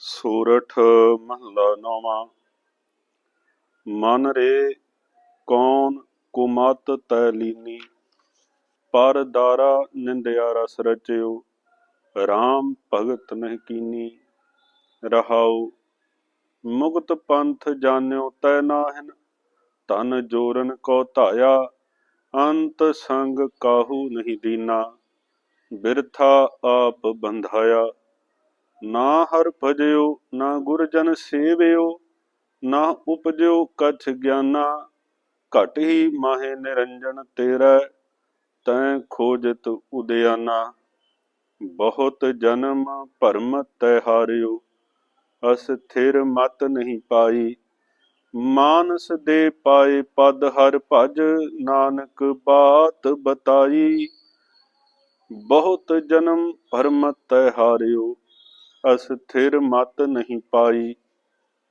ਸੂਰਠ ਮਹਲਾ ਨੌਵਾਂ। ਮਨ ਰੇ ਕੌਣ ਕੁਮਤ ਤੈ ਪਰ ਦਾਰਾ ਨਿੰਦਿਆ ਰਸ ਰਚਿਓ RAM ਭਗਤ ਨਹਿ ਕੀਨੀ। ਰਹਾਉ, ਮੁਕਤ ਪੰਥ ਜਾਣਿਓ ਤੈ ਨਾਹਿਨ ਤਨ ਜੋਰਨ ਕੋ ਧਾਇਆ, ਅੰਤ ਸੰਗ ਕਾਹੂ ਨਹੀਂ ਦੀਨਾ। ਬਿਰਥਾ ਆਪ ਬੰਧਾਇਆ ਨਾ ਹਰ ਭਜਿਓ, ਨਾ ਗੁਰਜਨ ਸੇਵਿਓ, ਨਾ ਉਪਜਿਓ ਕਛ ਗਿਆਨਾ। ਘਟ ਹੀ ਮਾਹੇ ਨਿਰੰਜਨ ਤੇਰਾ, ਤੈ ਖੋਜਤ ਉਦਿਆਨਾ। ਬਹੁਤ ਜਨਮ ਭਰਮ ਤੈ ਹਾਰਿਓ ਅਸਥਿਰ ਮਤ ਨਹੀਂ ਪਾਈ। ਮਾਨਸ ਦੇ ਪਾਏ ਪਦ ਹਰ ਭਜ, ਨਾਨਕ ਬਾਤ ਬਤਾਈ। ਬਹੁਤ ਜਨਮ ਭਰਮ ਤੈ ਹਾਰਿਓ ਅਸਥਿਰ ਮਤ ਨਹੀਂ ਪਾਈ।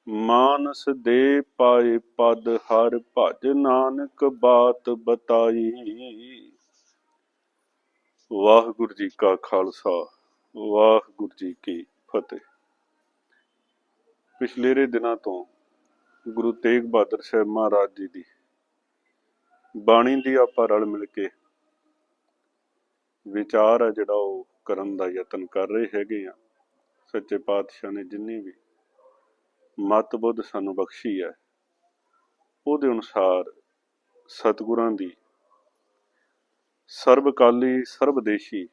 ਮਾਨਸ ਦੇ ਪਾਏ ਪਦ ਹਰ ਭਜ ਨਾਨਕ ਬਾਤ ਬਤਾਈ। ਵਾਹਿਗੁਰੂ ਜੀ ਕਾ ਖਾਲਸਾ, ਵਾਹਿਗੁਰੂ ਜੀ ਕੀ ਫਤਿਹ। ਪਿਛਲੇਰੇ ਦਿਨਾਂ ਤੋਂ ਗੁਰੂ ਤੇਗ ਬਹਾਦਰ ਸਾਹਿਬ ਮਹਾਰਾਜ ਜੀ ਦੀ ਬਾਣੀ ਦੀ ਆਪਾਂ ਰਲ ਮਿਲ ਕੇ ਵਿਚਾਰ ਆ ਜਿਹੜਾ ਉਹ ਕਰਨ ਦਾ ਯਤਨ ਕਰ ਰਹੇ ਹੈਗੇ ਆ। ਸੱਚੇ ਪਾਤਸ਼ਾਹ ਨੇ ਜਿੰਨੀ ਵੀ ਮਤ ਬੁੱਧ ਸਾਨੂੰ ਬਖਸ਼ੀ ਹੈ, ਉਹਦੇ ਅਨੁਸਾਰ ਸਤਿਗੁਰਾਂ ਦੀ ਸਰਬਕਾਲੀ ਸਰਬਦੇਸ਼ੀ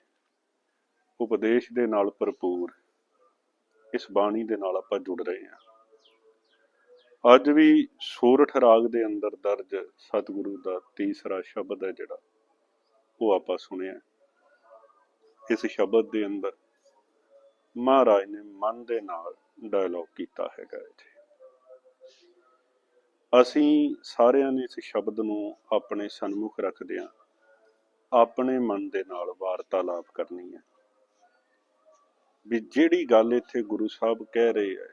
ਉਪਦੇਸ਼ ਦੇ ਨਾਲ ਭਰਪੂਰ ਇਸ ਬਾਣੀ ਦੇ ਨਾਲ ਆਪਾਂ ਜੁੜ ਰਹੇ ਹਾਂ। ਅੱਜ ਵੀ ਸੂਰਠ ਰਾਗ ਦੇ ਅੰਦਰ ਦਰਜ ਸਤਿਗੁਰੂ ਦਾ ਤੀਸਰਾ ਸ਼ਬਦ ਹੈ ਜਿਹੜਾ, ਉਹ ਆਪਾਂ ਸੁਣਿਆ। ਇਸ ਸ਼ਬਦ ਦੇ ਅੰਦਰ ਮਹਾਰਾਜ ਨੇ ਮਨ ਦੇ ਨਾਲ ਡਾਇਲੌਗ ਕੀਤਾ ਹੈਗਾ ਇੱਥੇ। ਅਸੀਂ ਸਾਰਿਆਂ ਨੇ ਇਸ ਸ਼ਬਦ ਨੂੰ ਆਪਣੇ ਸਨਮੁਖ ਰੱਖਦਿਆਂ ਆਪਣੇ ਮਨ ਦੇ ਨਾਲ ਵਾਰਤਾਲਾਪ ਕਰਨੀ ਹੈ। ਵੀ ਜਿਹੜੀ ਗੱਲ ਇੱਥੇ ਗੁਰੂ ਸਾਹਿਬ ਕਹਿ ਰਹੇ ਹੈ,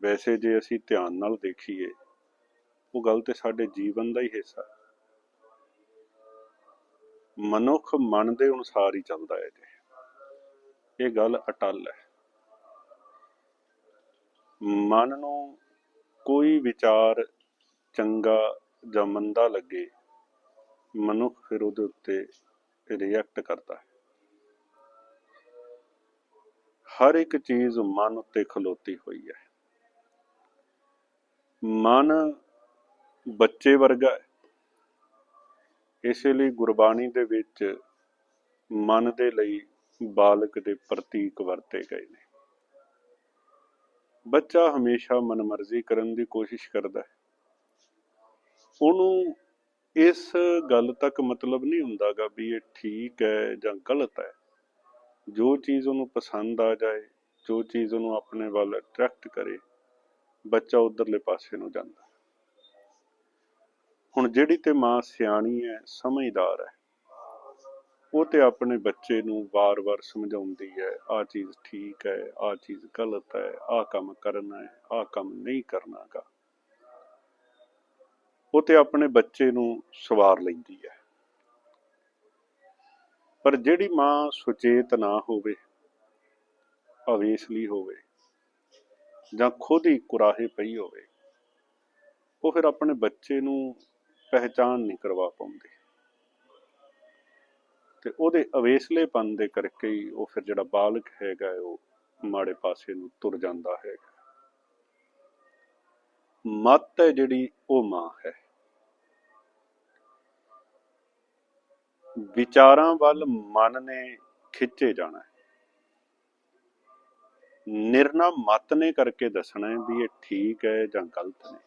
ਵੈਸੇ ਜੇ ਅਸੀਂ ਧਿਆਨ ਨਾਲ ਦੇਖੀਏ, ਉਹ ਗੱਲ ਤੇ ਸਾਡੇ ਜੀਵਨ ਦਾ ਹੀ ਹਿੱਸਾ ਹੈ। ਮਨੁੱਖ ਮਨ ਦੇ ਅਨੁਸਾਰ ਹੀ ਚੱਲਦਾ ਹੈ ਇਹ ਗੱਲ ਅਟਲ ਹੈ। ਮਨ ਨੂੰ ਕੋਈ ਵਿਚਾਰ ਚੰਗਾ ਜਾਂ ਮੰਦਾ ਲੱਗੇ, ਮਨੁੱਖ ਫਿਰ ਉਹਦੇ ਉੱਤੇ ਰਿਐਕਟ ਕਰਦਾ ਹੈ। ਹਰ ਇੱਕ ਚੀਜ਼ ਮਨ ਉੱਤੇ ਖਲੋਤੀ ਹੋਈ ਹੈ। ਮਨ ਬੱਚੇ ਵਰਗਾ ਹੈ। ਇਸੇ ਲਈ ਗੁਰਬਾਣੀ ਦੇ ਵਿੱਚ ਮਨ ਦੇ ਲਈ ਬਾਲਕ ਦੇ ਪ੍ਰਤੀਕ ਵਰਤੇ ਗਏ ਨੇ। ਬੱਚਾ ਹਮੇਸ਼ਾ ਮਨਮਰਜ਼ੀ ਕਰਨ ਦੀ ਕੋਸ਼ਿਸ਼ ਕਰਦਾ ਹੈ। ਉਹਨੂੰ ਇਸ ਗੱਲ ਤੱਕ ਮਤਲਬ ਨਹੀਂ ਹੁੰਦਾਗਾ ਵੀ ਇਹ ਠੀਕ ਹੈ ਜਾਂ ਗਲਤ ਹੈ। ਜੋ ਚੀਜ਼ ਉਹਨੂੰ ਪਸੰਦ ਆ ਜਾਏ, ਜੋ ਚੀਜ਼ ਉਹਨੂੰ ਆਪਣੇ ਵੱਲ ਅਟਰੈਕਟ ਕਰੇ, ਬੱਚਾ ਉਧਰਲੇ ਪਾਸੇ ਨੂੰ ਜਾਂਦਾ ਹੁਣ ਜਿਹੜੀ ਤੇ ਮਾਂ ਸਿਆਣੀ ਹੈ, ਸਮਝਦਾਰ ਹੈ। ਉਹ ਤੇ ਆਪਣੇ ਬੱਚੇ ਨੂੰ ਵਾਰ-ਵਾਰ ਸਮਝਾਉਂਦੀ ਹੈ, ਆਹ ਚੀਜ਼ ਠੀਕ ਹੈ, ਆਹ ਚੀਜ਼ ਗਲਤ ਹੈ, ਆਹ ਕੰਮ ਕਰਨਾ ਹੈ, ਆਹ ਕੰਮ ਨਹੀਂ ਕਰਨਾਗਾ। ਉਹ ਤੇ ਆਪਣੇ ਬੱਚੇ ਨੂੰ ਸਵਾਰ ਲੈਂਦੀ ਹੈ। ਪਰ ਜਿਹੜੀ ਮਾਂ ਸੁਚੇਤ ਨਾ ਹੋਵੇ ਅਵੇਸਲੀ ਹੋਵੇ ਜਾਂ ਖੁਦ ਹੀ ਕੁਰਾਹੇ ਪਈ ਹੋਵੇ, ਉਹ ਫਿਰ ਆਪਣੇ ਬੱਚੇ ਨੂੰ ਪਹਿਚਾਨ ਨਹੀਂ ਕਰਵਾ ਪਾਉਂਦੀ। ਤੇ ਉਹਦੇ ਅਵੇਸਲੇਪਨ ਦੇ ਕਰਕੇ ਹੀ ਉਹ ਫਿਰ ਜਿਹੜਾ ਬਾਲਕ ਹੈਗਾ ਉਹ ਮਾੜੇ ਪਾਸੇ ਨੂੰ ਤੁਰ ਜਾਂਦਾ ਹੈਗਾ ਮਤ ਹੈ ਜਿਹੜੀ ਉਹ ਮਾਂ ਹੈ। ਵਿਚਾਰਾਂ ਵੱਲ ਮਨ ਨੇ ਖਿੱਚੇ ਜਾਣਾ ਹੈ। ਨਿਰਣਾ ਮਤ ਨੇ ਕਰਕੇ ਦੱਸਣਾ ਹੈ ਵੀ ਇਹ ਠੀਕ ਹੈ ਜਾਂ ਗਲਤ ਨੇ।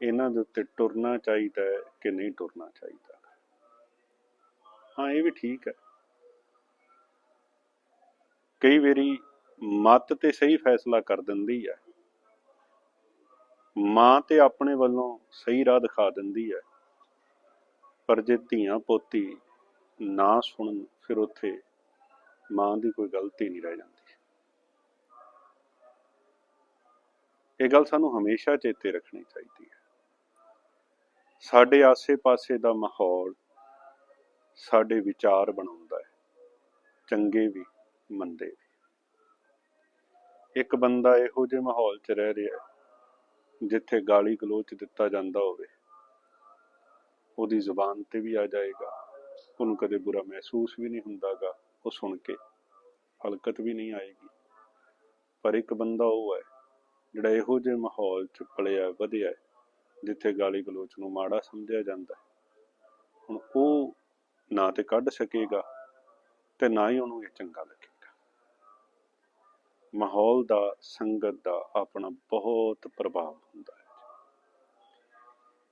ਇਹਨਾਂ ਦੇ ਉੱਤੇ ਟੁਰਨਾ ਚਾਹੀਦਾ ਹੈ ਕਿ ਨਹੀਂ ਟੁਰਨਾ ਚਾਹੀਦਾ। ਹਾਂ, ਇਹ ਵੀ ਠੀਕ ਹੈ। ਕਈ ਵਾਰੀ ਮਤ ਤੇ ਸਹੀ ਫੈਸਲਾ ਕਰ ਦਿੰਦੀ ਹੈ। ਮਾਂ ਤੇ ਆਪਣੇ ਵੱਲੋਂ ਸਹੀ ਰਾਹ ਦਿਖਾ ਦਿੰਦੀ ਹੈ। ਪਰ ਜੇ ਧੀਆਂ ਪੋਤੀ ਨਾ ਸੁਣਨ, ਫਿਰ ਉੱਥੇ ਮਾਂ ਦੀ ਕੋਈ ਗਲਤੀ ਨਹੀਂ ਰਹਿ ਜਾਂਦੀ। ਇਹ ਗੱਲ ਸਾਨੂੰ ਹਮੇਸ਼ਾ ਚੇਤੇ ਰੱਖਣੀ ਚਾਹੀਦੀ ਹੈ। ਸਾਡੇ ਆਸੇ-ਪਾਸੇ ਦਾ ਮਾਹੌਲ ਸਾਡੇ ਵਿਚਾਰ ਬਣਾਉਂਦਾ ਹੈ। ਚੰਗੇ ਵੀ, ਮੰਦੇ ਵੀ। ਇੱਕ ਬੰਦਾ ਇਹੋ ਜਿਹੇ ਮਾਹੌਲ 'ਚ ਰਹਿ ਰਿਹਾ ਜਿੱਥੇ ਗਾਲੀ ਗਲੋਚ ਦਿੱਤਾ ਜਾਂਦਾ ਹੋਵੇ। ਉਹਦੀ ਜ਼ੁਬਾਨ ਤੇ ਵੀ ਆ ਜਾਏਗਾ। ਉਹਨੂੰ ਕਦੇ ਬੁਰਾ ਮਹਿਸੂਸ ਵੀ ਨਹੀਂ ਹੁੰਦਾਗਾ, ਉਹ ਸੁਣ ਕੇ। ਹਲਕਤ ਵੀ ਨਹੀਂ ਆਏਗੀ। ਪਰ ਇੱਕ ਬੰਦਾ ਉਹ ਹੈ, ਜਿਹੜਾ ਇਹੋ ਜਿਹੇ ਮਾਹੌਲ 'ਚ ਪਲਿਆ, ਵਧਿਆ ਜਿੱਥੇ ਗਾਲੀ ਗਲੋਚ ਨੂੰ ਮਾੜਾ ਸਮਝਿਆ ਜਾਂਦਾ ਹੈ। ਹੁਣ ਉਹ ਨਾ ਤੇ ਕੱਢ ਸਕੇਗਾ ਤੇ ਨਾ ਹੀ ਉਹਨੂੰ ਇਹ ਚੰਗਾ ਲੱਗੇਗਾ। ਮਾਹੌਲ ਦਾ, ਸੰਗਤ ਦਾ ਆਪਣਾ ਬਹੁਤ ਪ੍ਰਭਾਵ ਹੁੰਦਾ ਹੈ।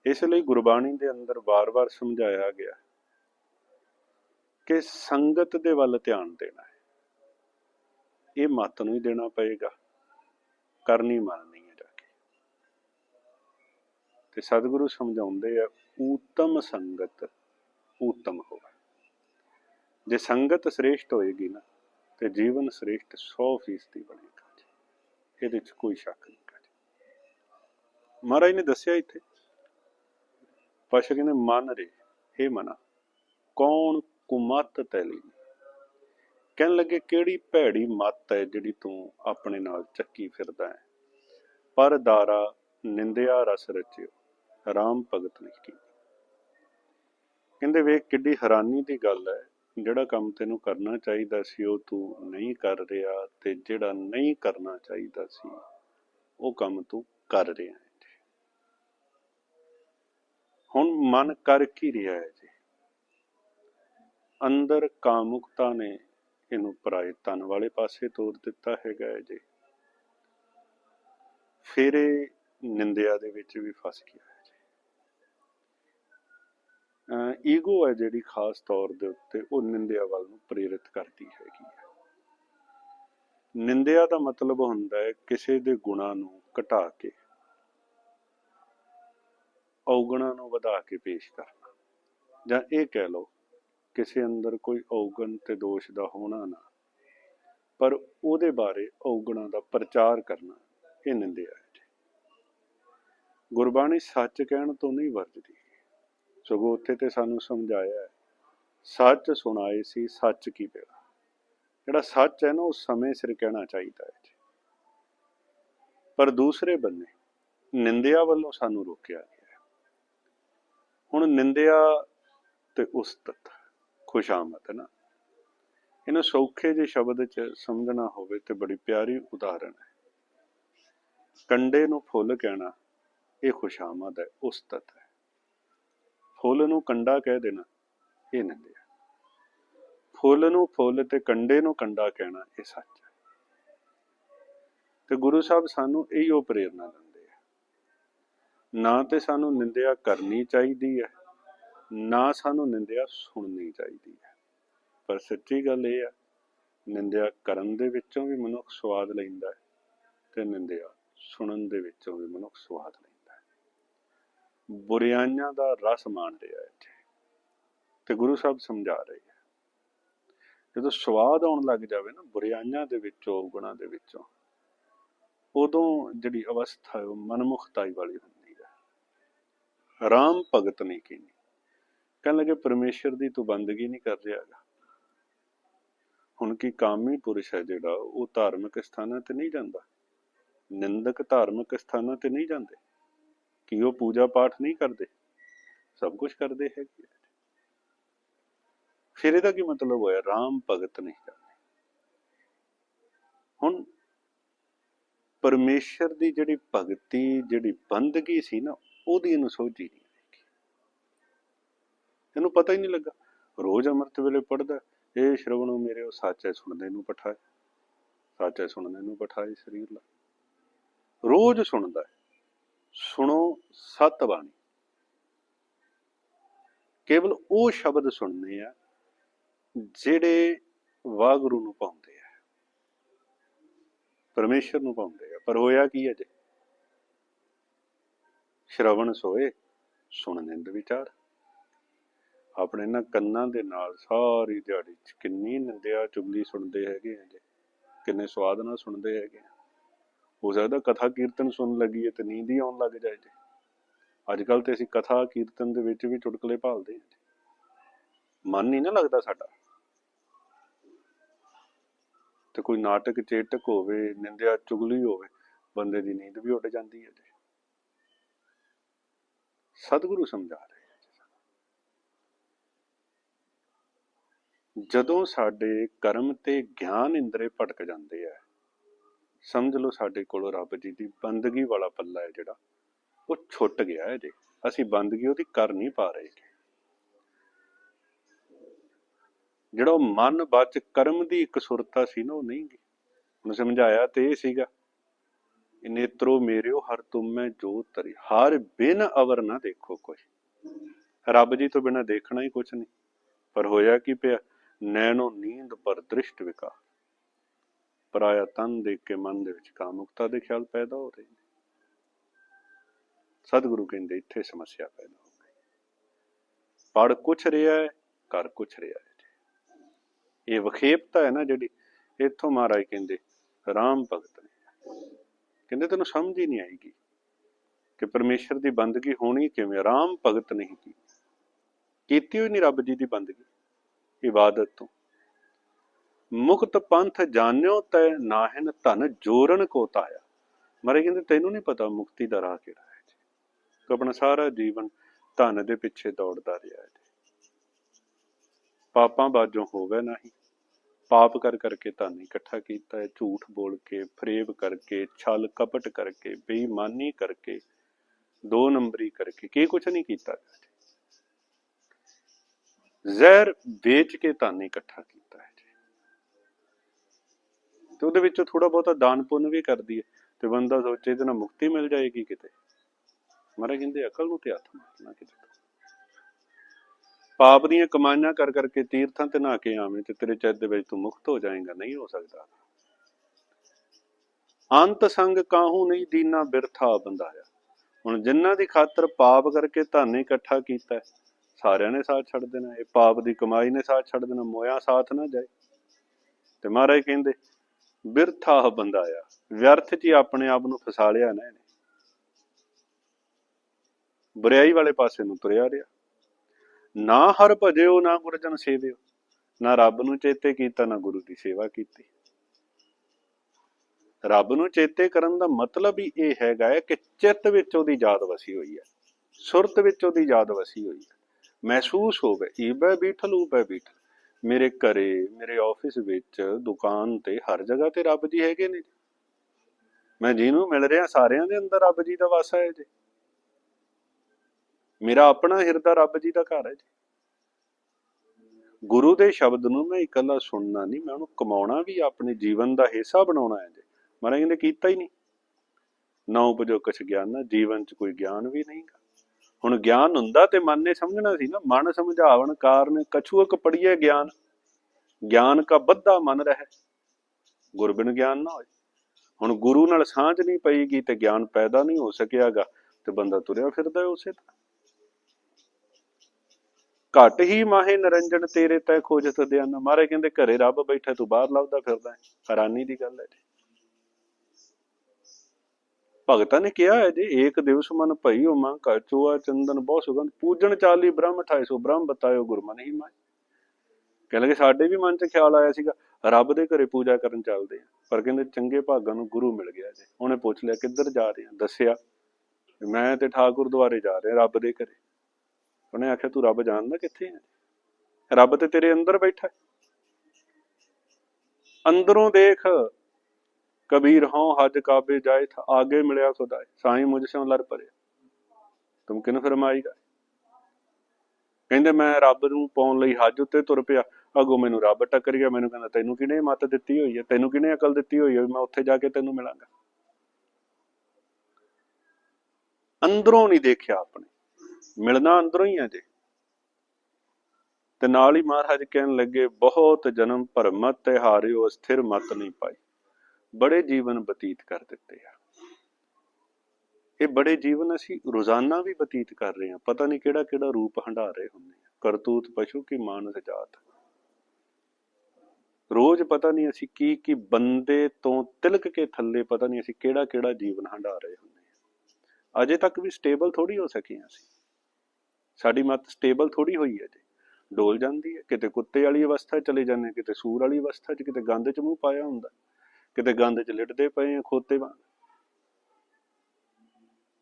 ਇਸ ਲਈ ਗੁਰਬਾਣੀ ਦੇ ਅੰਦਰ ਵਾਰ-ਵਾਰ ਸਮਝਾਇਆ ਗਿਆ ਕਿ ਸੰਗਤ ਦੇ ਵੱਲ ਧਿਆਨ ਦੇਣਾ ਹੈ। ਇਹ ਮਤ ਨੂੰ ਹੀ ਦੇਣਾ ਪਏਗਾ, ਕਰਨੀ ਮੰਨਣੀ ਹੈ ਜਾ ਕੇ। ਤੇ ਸਤਿਗੁਰੂ ਸਮਝਾਉਂਦੇ ਆ, ਊਤਮ ਸੰਗਤ, ਊਤਮ ਹੋਵੇ। ਜੇ ਸੰਗਤ ਸ੍ਰੇਸ਼ਟ ਹੋਏਗੀ ਨਾ, ਤੇ ਜੀਵਨ ਸ੍ਰੇਸ਼ਟ 100% ਬਣੇਗਾ ਜੀ। ਇਹਦੇ 'ਚ ਕੋਈ ਸ਼ੱਕ ਨਹੀਂ ਜੀ। ਮਹਾਰਾਜ ਨੇ ਦੱਸਿਆ ਇੱਥੇ, ਪਾਸ਼ਾ ਕਹਿੰਦੇ, ਮਨ ਰੇ, ਹੇ ਮਨਾ, ਕੌਣ ਕੁਮਤ ਤੈਲੀ? ਕਹਿਣ ਲੱਗੇ, ਕਿਹੜੀ ਭੈੜੀ ਮੱਤ ਹੈ ਜਿਹੜੀ ਤੂੰ ਆਪਣੇ ਨਾਲ ਚੱਕੀ ਫਿਰਦਾ ਹੈ? ਪਰ ਦਾਰਾ, ਨਿੰਦਿਆ ਰਸ ਰਚਿਓ, ਰਾਮ ਭਗਤ ਨਹੀਂ ਕੀਤੀ। ਕਹਿੰਦੇ, ਵੇਖ ਕਿੱਡੀ ਹੈਰਾਨੀ ਦੀ ਗੱਲ ਹੈ ਜਿਹੜਾ ਕੰਮ ਤੈਨੂੰ ਕਰਨਾ ਚਾਹੀਦਾ ਸੀ, ਉਹ ਤੂੰ ਨਹੀਂ ਕਰ ਰਿਹਾ ਤੇ ਜਿਹੜਾ ਨਹੀਂ ਕਰਨਾ ਚਾਹੀਦਾ ਸੀ, ਉਹ ਕੰਮ ਤੂੰ ਕਰ ਰਿਹਾ ਹੈ ਹੁਣ ਮਨ ਕਰ ਕੀ ਰਿਹਾ ਹੈ ਜੀ? ਅੰਦਰ ਕਾਮੁਕਤਾ ਨੇ ਇਹਨੂੰ ਪਰਾਏ ਤਨ ਵਾਲੇ ਪਾਸੇ ਤੋਰ ਦਿੱਤਾ ਹੈਗਾ ਹੈ ਜੀ। ਫਿਰ ਨਿੰਦਿਆ ਦੇ ਵਿੱਚ ਵੀ ਫਸ ਗਿਆ ਈਗੋ ਹੈ ਜਿਹੜੀ ਖਾਸ ਤੌਰ ਦੇ ਉੱਤੇ ਉਹ ਨਿੰਦਿਆ ਵੱਲ ਨੂੰ ਪ੍ਰੇਰਿਤ ਕਰਦੀ ਹੈਗੀ ਹੈ। ਨਿੰਦਿਆ ਦਾ ਮਤਲਬ ਹੁੰਦਾ ਹੈ ਕਿਸੇ ਦੇ ਗੁਣਾਂ ਨੂੰ ਘਟਾ ਕੇ, ਔਗਣਾਂ ਨੂੰ ਵਧਾ ਕੇ ਪੇਸ਼ ਕਰਨਾ। ਜਾਂ ਇਹ ਕਹਿ ਲਓ, ਕਿਸੇ ਅੰਦਰ ਕੋਈ ਔਗਣ ਤੇ ਦੋਸ਼ ਦਾ ਹੋਣਾ ਨਾ, ਪਰ ਉਹਦੇ ਬਾਰੇ ਔਗਣਾ ਦਾ ਪ੍ਰਚਾਰ ਕਰਨਾ, ਇਹ ਨਿੰਦਿਆ ਹੈ ਜੀ। ਗੁਰਬਾਣੀ ਸੱਚ ਕਹਿਣ ਤੋਂ ਨਹੀਂ ਵਰਜਦੀ। ਸਗੋਂ ਉੱਥੇ ਤੇ ਸਾਨੂੰ ਸਮਝਾਇਆ ਸੱਚ ਸੁਣਾਏ ਸੀ, ਸੱਚ ਕੀ ਪਿਆ? ਜਿਹੜਾ ਸੱਚ ਹੈ ਨਾ, ਉਹ ਸਮੇਂ ਸਿਰ ਕਹਿਣਾ ਚਾਹੀਦਾ ਹੈ ਪਰ ਦੂਸਰੇ ਬੰਨੇ ਨਿੰਦਿਆ ਵੱਲੋਂ ਸਾਨੂੰ ਰੋਕਿਆ ਗਿਆ ਹੁਣ ਨਿੰਦਿਆ ਤੇ ਉਸਤਤ ਖੁਸ਼ਾਮਤ ਨਾ। ਇਹਨੂੰ ਸੌਖੇ ਜੇ ਸ਼ਬਦ ਚ ਸਮਝਣਾ ਹੋਵੇ ਤੇ ਬੜੀ ਪਿਆਰੀ ਉਦਾਹਰਣ ਹੈ। ਕੰਡੇ ਨੂੰ ਫੁੱਲ ਕਹਿਣਾ, ਇਹ ਖੁਸ਼ਾਮਦ ਹੈ, ਉਸਤਤ ਹੈ। ਫੁੱਲ ਨੂੰ ਕੰਡਾ ਕਹਿ ਦੇਣਾ, ਇਹ ਨਿੰਦਿਆ ਫੁੱਲ ਨੂੰ ਫੁੱਲ ਤੇ ਕੰਡੇ ਨੂੰ ਕੰਡਾ ਕਹਿਣਾ, ਇਹ ਸੱਚ ਹੈ। ਤੇ ਗੁਰੂ ਸਾਹਿਬ ਸਾਨੂੰ ਇਹੀ ਪ੍ਰੇਰਣਾ ਦਿੰਦੇ ਆ। ਨਾ ਤੇ ਸਾਨੂੰ ਨਿੰਦਿਆ ਕਰਨੀ ਚਾਹੀਦੀ ਹੈ, ਨਾ ਸਾਨੂੰ ਨਿੰਦਿਆ ਸੁਣਨੀ ਚਾਹੀਦੀ ਹੈ। ਪਰ ਸੱਚੀ ਗੱਲ ਇਹ ਹੈ ਨਿੰਦਿਆ ਕਰਨ ਦੇ ਵਿੱਚੋਂ ਵੀ ਮਨੁੱਖ ਸਵਾਦ ਲੈਂਦਾ ਹੈ ਤੇ ਨਿੰਦਿਆ ਸੁਣਨ ਦੇ ਵਿੱਚੋਂ ਵੀ ਮਨੁੱਖ ਸਵਾਦ ਲੈਂਦਾ ਬੁਰਿਆਈਆਂ ਦਾ ਰਸ ਮਾਣ ਰਿਹਾ ਇੱਥੇ। ਤੇ ਗੁਰੂ ਸਾਹਿਬ ਸਮਝਾ ਰਹੇ ਹੈ ਜਦੋਂ ਸਵਾਦ ਆਉਣ ਲੱਗ ਜਾਵੇ ਨਾ, ਬੁਰਿਆਈਆਂ ਦੇ ਵਿੱਚੋਂ, ਗੁਣਾਂ ਦੇ ਵਿੱਚੋਂ, ਉਦੋਂ ਜਿਹੜੀ ਅਵਸਥਾ ਹੈ, ਉਹ ਮਨਮੁਖਤਾਈ ਵਾਲੀ ਹੁੰਦੀ ਹੈ। ਰਾਮ ਭਗਤ ਨਹੀਂ ਕੀਨੀ ਕਹਿਣ ਲੱਗੇ, ਪਰਮੇਸ਼ਰ ਦੀ ਤੂੰ ਬੰਦਗੀ ਨਹੀਂ ਕਰ ਰਿਹਾਗਾ ਹੁਣ ਕੀ ਕਾਮੀ ਪੁਰਸ਼ ਹੈ ਜਿਹੜਾ, ਉਹ ਧਾਰਮਿਕ ਸਥਾਨਾਂ ਤੇ ਨਹੀਂ ਜਾਂਦਾ? ਨਿੰਦਕ ਧਾਰਮਿਕ ਸਥਾਨਾਂ ਤੇ ਨਹੀਂ ਜਾਂਦੇ? ਕਿ ਉਹ ਪੂਜਾ ਪਾਠ ਨਹੀਂ ਕਰਦੇ? ਸਭ ਕੁਝ ਕਰਦੇ ਹੈਗੇ ਆ। ਫਿਰ ਇਹਦਾ ਕੀ ਮਤਲਬ ਹੋਇਆ? ਰਾਮ ਭਗਤ ਨਹੀਂ ਜਾਂਦੇ ਹੁਣ ਪਰਮੇਸ਼ਰ ਦੀ ਜਿਹੜੀ ਭਗਤੀ, ਜਿਹੜੀ ਬੰਦਗੀ ਸੀ ਨਾ, ਉਹਦੀ ਇਹਨੂੰ ਸੋਝੀ ਨਹੀਂ ਆਈ ਇਹਨੂੰ ਪਤਾ ਹੀ ਨਹੀਂ ਲੱਗਾ। ਰੋਜ਼ ਅੰਮ੍ਰਿਤ ਵੇਲੇ ਪੜਦਾ ਇਹ ਸ਼ਰਵਣੋ, ਮੇਰੇ ਉਹ ਸੱਚ ਹੈ ਸੁਣਦੇ ਨੂੰ ਪਠਾਏ ਸੱਚ ਹੈ ਸੁਣਦੇ ਨੂੰ ਪਠਾਏ ਸਰੀਰ ਲਾ। ਰੋਜ਼ ਸੁਣਦਾ ਹੈ। ਸੁਣੋ ਸਤ ਬਾਣੀ। ਕੇਵਲ ਉਹ ਸ਼ਬਦ ਸੁਣਨੇ ਆ ਜਿਹੜੇ ਵਾਹਿਗੁਰੂ ਨੂੰ ਪਾਉਂਦੇ ਆ। ਪਰਮੇਸ਼ਰ ਨੂੰ ਪਾਉਂਦੇ ਆ। ਪਰ ਹੋਇਆ ਕੀ ਹੈ ਜੇ ਸ਼ਰਵਣ ਸੋਏ ਸੁਣਨ ਦੇ ਵਿਚਾਰ। ਆਪਣੇ ਨਾ ਕੰਨਾਂ ਦੇ ਨਾਲ ਸਾਰੀ ਦਿਹਾੜੀ ਚ ਕਿੰਨੀ ਨਿੰਦਿਆ ਚੁਗਲੀ ਸੁਣਦੇ ਹੈਗੇ ਆ ਜੇ ਕਿੰਨੇ ਸਵਾਦ ਨਾਲ ਸੁਣਦੇ ਹੈਗੇ ਆ। ਹੋ ਸਕਦਾ ਕਥਾ ਕੀਰਤਨ ਸੁਣਨ ਲੱਗੀਏ ਤੇ ਨੀਂਦ ਹੀ ਆਉਣ ਲੱਗ ਜਾਏ ਜੇ। ਅੱਜ ਕੱਲ ਤੇ ਅਸੀਂ ਕਥਾ ਕੀਰਤਨ ਦੇ ਵਿੱਚ ਵੀ ਚੁਟਕਲੇ ਭਾਲਦੇ ਹਾਂ ਮਨ ਨਹੀਂ ਨਾ ਲੱਗਦਾ ਸਾਡਾ। ਤੇ ਕੋਈ ਨਾਟਕ ਚੇਟਕ ਹੋਵੇ, ਨਿੰਦਿਆ ਚੁਗਲੀ ਹੋਵੇ, ਬੰਦੇ ਦੀ ਨੀਂਦ ਵੀ ਉੱਡ ਜਾਂਦੀ ਹੈ ਜੀ। ਸਤਿਗੁਰੂ ਸਮਝਾ ਰਹੇ ਜਦੋਂ ਸਾਡੇ ਕਰਮ ਤੇ ਗਿਆਨ ਇੰਦਰੇ ਭਟਕ ਜਾਂਦੇ ਆ ਸਮਝ ਲਓ ਸਾਡੇ ਕੋਲ ਰੱਬ ਜੀ ਦੀ ਬੰਦਗੀ ਵਾਲਾ ਪੱਲਾ ਹੈ ਜਿਹੜਾ, ਉਹ ਛੁੱਟ ਗਿਆ ਹੈ ਜੀ। ਅਸੀਂ ਬੰਦਗੀ ਉਹਦੀ ਕਰ ਨਹੀਂ ਪਾ ਰਹੇ। ਜਿਹੜਾ ਉਹ ਮਨ ਬਚ ਕਰਮ ਦੀ ਇਕਸੁਰਤਾ ਸੀ ਨਾ, ਉਹ ਨਹੀਂ ਗਈ। ਉਹਨੂੰ ਸਮਝਾਇਆ ਤੇ ਇਹ ਸੀਗਾ, ਇਹ ਨੇਤਰੋ ਮੇਰਿਓ, ਹਰ ਤੁਮ ਮੈਂ ਜੋ ਤਰੀ। ਹਰ ਬਿਨ ਅਵਰ ਨਾ ਦੇਖੋ ਕੋਈ। ਰੱਬ ਜੀ ਤੋਂ ਬਿਨਾ ਦੇਖਣਾ ਹੀ ਕੁਛ ਨਹੀਂ। ਪਰ ਹੋਇਆ ਕੀ ਪਿਆ? ਨੈਣੋ ਨੀਂਦ ਪਰ ਦ੍ਰਿਸ਼ਟ ਵਿਕਾ ਪਰਾਇਆ ਤਨ ਦੇਖ ਕੇ ਮਨ ਦੇ ਵਿੱਚ ਕਾਮੁਕਤਾ ਦੇ ਖਿਆਲ ਪੈਦਾ ਹੋ ਰਹੇ ਨੇ। ਸਤਿਗੁਰੂ ਕਹਿੰਦੇ, ਇੱਥੇ ਸਮੱਸਿਆ ਪੈਦਾ ਹੋ ਗਈ। ਪੜ ਕੁਛ ਰਿਹਾ ਹੈ ਕਰ ਕੁਛ ਰਿਹਾ ਹੈ ਇਹ ਵਖੇਪਤਾ ਹੈ ਨਾ ਜਿਹੜੀ, ਇੱਥੋਂ ਮਹਾਰਾਜ ਕਹਿੰਦੇ, ਰਾਮ ਭਗਤ ਨੇ। ਕਹਿੰਦੇ, ਤੈਨੂੰ ਸਮਝ ਹੀ ਨਹੀਂ ਆਏਗੀ ਕਿ ਪਰਮੇਸ਼ਰ ਦੀ ਬੰਦਗੀ ਹੋਣੀ ਕਿਵੇਂ ਰਾਮ ਭਗਤ ਨਹੀਂ ਕੀ। ਕੀਤੀ ਹੋਈ ਨਹੀਂ ਰੱਬ ਜੀ ਦੀ ਬੰਦਗੀ, ਇਬਾਦਤ ਤੋਂ। ਮੁਕਤ ਪੰਥ ਜਾਣਿਓ ਤੈ ਨਾਹਿਨ ਧਨ ਜੋਰਨ ਕੋ ਤਾਇਆ। ਮਾਰੇ ਕਹਿੰਦੇ, ਤੈਨੂੰ ਨਹੀਂ ਪਤਾ ਮੁਕਤੀ ਦਾ ਰਾਹ ਕਿਹੜਾ ਹੈ ਜੀ। ਤੂੰ ਆਪਣਾ ਸਾਰਾ ਜੀਵਨ ਧਨ ਦੇ ਪਿੱਛੇ ਦੌੜਦਾ ਰਿਹਾ ਹੈ ਪਾਪਾਂ ਬਾਝੋਂ ਹੋਵੇ ਨਹੀਂ। ਪਾਪ ਕਰ ਕਰਕੇ ਧਨ ਇਕੱਠਾ ਕੀਤਾ ਹੈ, ਝੂਠ ਬੋਲ ਕੇ ਫਰੇਬ ਕਰਕੇ, ਛਲ ਕਪਟ ਕਰਕੇ, ਬੇਈਮਾਨੀ ਕਰਕੇ, ਦੋ ਨੰਬਰੀ ਕਰਕੇ, ਕੀ ਕੁਛ ਨਹੀਂ ਕੀਤਾ ਗਿਆ ਜ਼ਹਿਰ ਵੇਚ ਕੇ ਧਨ ਇਕੱਠਾ ਕੀਤਾ ਹੈ। ਤੇ ਉਹਦੇ ਵਿੱਚੋਂ ਥੋੜਾ ਬਹੁਤਾ ਦਾਨ ਪੁੰਨ ਵੀ ਕਰਦੀ ਹੈ ਤੇ ਬੰਦਾ ਸੋਚੇ ਤੇ ਨਾ ਮੁਕਤੀ ਮਿਲ ਜਾਏਗੀ ਕਿਤੇ। ਮਾਰੇ ਕਹਿੰਦੇ ਅਕਲ ਨੂੰ ਤੇ ਹੱਥ ਮਾਰਨਾ ਕਿਤੇ। ਪਾਪ ਦੀਆਂ ਕਮਾਈਆਂ ਕਰ ਕਰਕੇ ਤੀਰਥਾਂ ਤੇ ਨਾ ਕੇ ਆਵੇਂ ਤੇ ਤੇਰੇ ਚਿੱਤ ਦੇ ਵਿੱਚ ਤੂੰ ਮੁਕਤ ਹੋ ਜਾਏਗਾ, ਨਹੀਂ ਹੋ ਸਕਦਾ। ਅੰਤ ਸੰਗ ਕਾਹੂ ਨਹੀਂ ਦੀਨਾ ਬਿਰਥਾ ਬੰਦਾਇਆ ਹੁਣ ਜਿਨ੍ਹਾਂ ਦੀ ਖਾਤਰ ਪਾਪ ਕਰਕੇ ਧਨ ਇਕੱਠਾ ਕੀਤਾ ਸਾਰਿਆਂ ਨੇ ਸਾਥ ਛੱਡ ਦੇਣਾ। ਇਹ ਪਾਪ ਦੀ ਕਮਾਈ ਨੇ ਸਾਥ ਛੱਡ ਦੇਣਾ, ਮੋਇਆ ਸਾਥ ਨਾ ਜਾਏ। ਤੇ ਮਹਾਰਾਜ ਕਹਿੰਦੇ ਬਿਰਥਾ ਬੰਦਾਇਆ ਵਿਅਰਥ 'ਚ ਹੀ ਆਪਣੇ ਆਪ ਨੂੰ ਫਸਾ ਲਿਆ ਨਾ ਇਹਨੇ। ਬੁਰਾਈ ਵਾਲੇ ਪਾਸੇ ਨੂੰ ਤੁਰਿਆ ਰਿਹਾ। ਨਾ ਹਰ ਭਜਿਓ, ਨਾ ਗੁਰਜਨ ਸੇਵਿਓ। ਨਾ ਰੱਬ ਨੂੰ ਚੇਤੇ ਕੀਤਾ, ਨਾ ਗੁਰੂ ਦੀ ਸੇਵਾ ਕੀਤੀ। ਰੱਬ ਨੂੰ ਚੇਤੇ ਕਰਨ ਦਾ ਮਤਲਬ ਹੀ ਇਹ ਹੈਗਾ ਹੈ ਕਿ ਚਿੱਤ ਵਿੱਚ ਉਹਦੀ ਯਾਦ ਵਸੀ ਹੋਈ ਹੈ। ਸੁਰਤ ਵਿੱਚ ਉਹਦੀ ਯਾਦ ਵਸੀ ਹੋਈ ਹੈ। ਮਹਿਸੂਸ ਹੋਵੇ ਈਬੈ ਬੀਠਲ ਉਬੈ ਬੀਠਲ ਮੇਰੇ ਘਰੇ, ਮੇਰੇ ਆਫਿਸ ਵਿੱਚ ਦੁਕਾਨ ਤੇ ਹਰ ਜਗ੍ਹਾ ਤੇ ਰੱਬ ਜੀ ਹੈਗੇ ਨੇ ਮੈਂ ਜਿਹਨੂੰ ਮਿਲ ਰਿਹਾ, ਸਾਰਿਆਂ ਦੇ ਅੰਦਰ ਰੱਬ ਜੀ ਦਾ ਵਾਸਾ ਹੈ ਜੀ। ਮੇਰਾ ਆਪਣਾ ਹਿਰਦਾ ਰੱਬ ਜੀ ਦਾ ਘਰ ਹੈ ਜੀ। ਗੁਰੂ ਦੇ ਸ਼ਬਦ ਨੂੰ ਮੈਂ ਇਕੱਲਾ ਸੁਣਨਾ ਨਹੀਂ, ਮੈਂ ਉਹਨੂੰ ਕਮਾਉਣਾ ਵੀ ਆਪਣੇ ਜੀਵਨ ਦਾ ਹਿੱਸਾ ਬਣਾਉਣਾ ਹੈ ਜੀ। ਮਹਾਰਾਜ ਕਹਿੰਦੇ ਕੀਤਾ ਹੀ ਨਹੀਂ। ਨਾ ਉਪਜੋ ਕੁਛ ਗਿਆਨ, ਨਾ ਜੀਵਨ 'ਚ ਕੋਈ ਗਿਆਨ ਵੀ ਨਹੀਂਗਾ ਹੁਣ ਗਿਆਨ ਹੁੰਦਾ ਤੇ ਮਨ ਨੇ ਸਮਝਣਾ ਸੀ ਨਾ। ਮਨ ਸਮਝਾਵਣ ਕਾਰਨ ਕਛੂਕ ਪੜੀਏ ਗਿਆਨ। ਗਿਆਨ ਕਾ ਬੱਧਾ ਮਨ ਰਹਿ। ਗੁਰਬਿਨ ਗਿਆਨ ਨਾ ਹੋਏ। ਹੁਣ ਗੁਰੂ ਨਾਲ ਸਾਂਝ ਨਹੀਂ ਪਈਗੀ ਤੇ ਗਿਆਨ ਪੈਦਾ ਨਹੀਂ ਹੋ ਸਕਿਆਗਾ ਤੇ ਬੰਦਾ ਤੁਰਿਆ ਫਿਰਦਾ ਹੈ ਉਸੇ ਤਰ੍ਹਾਂ। ਘਟ ਹੀ ਮਾਹੇ ਨਰੰਜਨ ਤੇਰੇ ਤੈ ਖੋਜਤ ਦਿਆਨ ਮਾਰੇ ਕਹਿੰਦੇ ਘਰੇ ਰੱਬ ਬੈਠਾ ਤੂੰ ਬਾਹਰ ਲੱਭਦਾ ਫਿਰਦਾ। ਹੈ ਹੈਰਾਨੀ ਦੀ ਗੱਲ ਹੈ ਜੀ। ਭਗਤਾਂ ਨੇ ਕਿਹਾ ਹੈ ਜੇ, ਏਕ ਦਿਵਸ ਮਨ ਭਈ ਮਾਂ, ਘਰ ਚੰਦਨ ਬਹੁ ਸੁਗੰਧ, ਪੂਜਣ ਚਾਲੀ ਬ੍ਰਹਮ 2800 ਬ੍ਰਹਮ, ਬਤਾਇਓ ਗੁਰਮਨ ਹੀ ਮਾਈ ਕਹਿੰਦੇ ਕਿ ਸਾਡੇ ਵੀ ਮਨ 'ਚ ਖਿਆਲ ਆਇਆ ਸੀਗਾ, ਰੱਬ ਦੇ ਘਰੇ ਪੂਜਾ ਕਰਨ ਚੱਲਦੇ ਆ ਪਰ ਕਹਿੰਦੇ ਚੰਗੇ ਭਾਗਾਂ ਨੂੰ ਗੁਰੂ ਮਿਲ ਗਿਆ ਜੇ। ਉਹਨੇ ਪੁੱਛ ਲਿਆ, ਕਿੱਧਰ ਜਾ ਰਹੇ ਆ ਦੱਸਿਆ ਮੈਂ ਤੇ ਠਾਕੁਰ ਦੁਆਰੇ ਜਾ ਰਿਹਾ ਰੱਬ ਦੇ ਘਰੇ। ਉਹਨੇ ਆਖਿਆ, ਤੂੰ ਰੱਬ ਜਾਣਦਾ ਕਿੱਥੇ ਹੈ? ਰੱਬ ਤੇ ਤੇਰੇ ਅੰਦਰ ਬੈਠਾ ਹੈ। ਅੰਦਰੋਂ ਦੇਖ ਕਬੀਰ ਹਉ ਹਜ ਕਾਬੇ ਜਾਏ, ਥਾ ਆਗੇ ਮਿਲਿਆ ਖੁਦਾਏ ਸਾਈਂ ਮੁਝ ਸੇ ਲੜ ਪਰੇ। ਤੁਮ ਕਿਨ ਫਰਮਾਈਗਾ ਕਹਿੰਦੇ, ਮੈਂ ਰੱਬ ਨੂੰ ਪਾਉਣ ਲਈ ਹੱਜ ਉੱਤੇ ਤੁਰ ਪਿਆ। ਅਗੋ ਮੈਨੂੰ ਰੱਬ ਟੱਕਰ ਗਿਆ ਮੈਨੂੰ ਕਹਿੰਦਾ, ਤੈਨੂੰ ਕਿਹਨੇ ਮੱਤ ਦਿੱਤੀ ਹੋਈ ਹੈ? ਤੈਨੂੰ ਕਿਹਨੇ ਅਕਲ ਦਿੱਤੀ ਹੋਈ ਹੈ ਮੈਂ ਉੱਥੇ ਜਾ ਕੇ ਤੈਨੂੰ ਮਿਲਾਂਗਾ? ਅੰਦਰੋਂ ਨਹੀਂ ਦੇਖਿਆ ਆਪਣੇ। ਮਿਲਣਾ ਅੰਦਰੋਂ ਹੀ ਹੈ ਜੇ। ਤੇ ਨਾਲ ਹੀ ਮਹਾਰਾਜ ਕਹਿਣ ਲੱਗੇ, ਬਹੁਤ ਜਨਮ ਭਰਮਤ ਤੇ ਹਾਰਿਓ, ਅਸਥਿਰ ਮਤ ਨਹੀਂ ਪਾਈ। ਬੜੇ ਜੀਵਨ ਬਤੀਤ ਕਰ ਦਿੱਤੇ ਆ। ਇਹ ਬੜੇ ਜੀਵਨ ਅਸੀਂ ਰੋਜ਼ਾਨਾ ਵੀ ਬਤੀਤ ਕਰ ਰਹੇ ਹਾਂ ਪਤਾ ਨਹੀਂ ਕਿਹੜਾ ਕਿਹੜਾ ਰੂਪ ਹੰਢਾ ਰਹੇ ਹੁੰਦੇ ਆ। ਕਰਤੂਤ ਪਸ਼ੂ ਕੀ ਮਾਨਸ ਜਾਤ। ਰੋਜ਼ ਪਤਾ ਨਹੀਂ ਅਸੀਂ ਕੀ ਕੀ ਬੰਦੇ ਤੋਂ ਤਿਲਕ ਕੇ ਥੱਲੇ ਪਤਾ ਨਹੀਂ ਅਸੀਂ ਕਿਹੜਾ ਕਿਹੜਾ ਜੀਵਨ ਹੰਢਾ ਰਹੇ ਹੁੰਦੇ ਆ। ਅਜੇ ਤੱਕ ਵੀ ਸਟੇਬਲ ਥੋੜੀ ਹੋ ਸਕੀ ਅਸੀਂ। ਸਾਡੀ ਮਤ ਸਟੇਬਲ ਥੋੜੀ ਹੋਈ ਹੈ ਜੀ। ਡੋਲ ਜਾਂਦੀ ਹੈ ਕਿਤੇ ਕੁੱਤੇ ਵਾਲੀ ਅਵਸਥਾ ਚਲੇ ਜਾਂਦੇ ਕਿਤੇ ਸੂਰ ਵਾਲੀ ਅਵਸਥਾ 'ਚ ਕਿਤੇ ਗੰਦ 'ਚ ਮੂੰਹ ਪਾਇਆ ਹੁੰਦਾ। ਕਿਤੇ ਗੰਦ 'ਚ ਲਿਟਦੇ ਪਏ ਆ, ਖੋਤੇ ਵਾਂਗ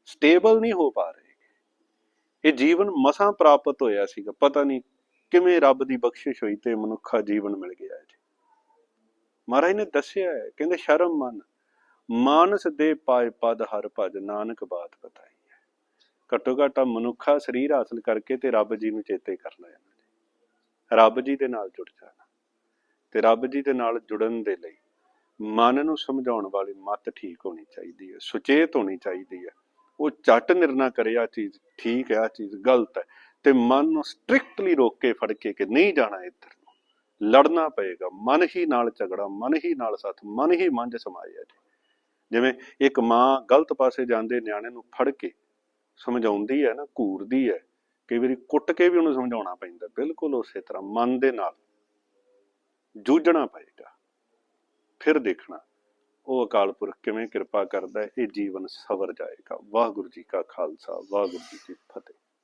ਸਟੇਬਲ ਨਹੀਂ ਹੋ ਪਾ ਰਹੇ ਇਹ ਜੀਵਨ ਮਸਾਂ ਪ੍ਰਾਪਤ ਹੋਇਆ ਸੀਗਾ, ਪਤਾ ਨਹੀਂ ਕਿਵੇਂ ਰੱਬ ਦੀ ਬਖਸ਼ਿਸ਼ ਹੋਈ ਤੇ ਮਨੁੱਖਾ ਜੀਵਨ ਮਿਲ ਗਿਆ ਜੀ। ਮਹਾਰਾਜ ਨੇ ਦੱਸਿਆ ਹੈ, ਕਹਿੰਦੇ ਸ਼ਰਮ ਮਨ, ਮਾਨਸ ਦੇ ਪਾਏ ਪਦ ਹਰ ਭਜ, ਨਾਨਕ ਬਾਤ ਬਤਾਈ ਹੈ। ਘੱਟੋ ਘੱਟ ਮਨੁੱਖਾ ਸਰੀਰ ਹਾਸਲ ਕਰਕੇ ਤੇ ਰੱਬ ਜੀ ਨੂੰ ਚੇਤੇ ਕਰਨਾ ਲੈਣਾ ਜੀ। ਰੱਬ ਜੀ ਦੇ ਨਾਲ ਜੁੜ ਜਾਣਾ ਤੇ ਰੱਬ ਜੀ ਦੇ ਨਾਲ ਜੁੜਨ ਦੇ ਲਈ ਮਨ ਨੂੰ ਸਮਝਾਉਣ ਵਾਲੀ ਮਤ ਠੀਕ ਹੋਣੀ ਚਾਹੀਦੀ ਹੈ, ਸੁਚੇਤ ਹੋਣੀ ਚਾਹੀਦੀ ਹੈ। ਉਹ ਝਟ ਨਿਰਣਾ ਕਰੇ ਆ ਚੀਜ਼ ਠੀਕ ਹੈ ਆ ਚੀਜ਼ ਗਲਤ ਹੈ। ਤੇ ਮਨ ਨੂੰ ਸਟ੍ਰਿਕਟਲੀ ਰੋਕ ਕੇ ਫੜ ਕੇ ਕਿ ਨਹੀਂ ਜਾਣਾ ਇੱਧਰ ਨੂੰ। ਲੜਨਾ ਪਏਗਾ, ਮਨ ਹੀ ਨਾਲ ਝਗੜਾ, ਮਨ ਹੀ ਨਾਲ ਸਾਥ, ਮਨ ਹੀ ਮੰਝ ਸਮਾਇਆ ਜੀ। ਜਿਵੇਂ ਇੱਕ ਮਾਂ ਗਲਤ ਪਾਸੇ ਜਾਂਦੇ, ਨਿਆਣੇ ਨੂੰ ਫੜ ਕੇ ਸਮਝਾਉਂਦੀ ਹੈ ਨਾ, ਘੂਰਦੀ ਹੈ, ਕਈ ਵਾਰੀ ਕੁੱਟ ਕੇ ਵੀ ਉਹਨੂੰ ਸਮਝਾਉਣਾ ਪੈਂਦਾ। ਬਿਲਕੁਲ ਉਸੇ ਤਰ੍ਹਾਂ ਮਨ ਦੇ ਨਾਲ ਜੂਝਣਾ ਪਏਗਾ। ਫਿਰ ਦੇਖਣਾ, ਉਹ ਅਕਾਲ ਪੁਰਖ ਕਿਵੇਂ ਕਿਰਪਾ ਕਰਦਾ ਹੈ, ਇਹ ਜੀਵਨ ਸਵਰ ਜਾਏਗਾ। ਵਾਹਿਗੁਰੂ ਜੀ ਕਾ ਖਾਲਸਾ, ਵਾਹਿਗੁਰੂ ਜੀ ਕੀ ਫਤਿਹ।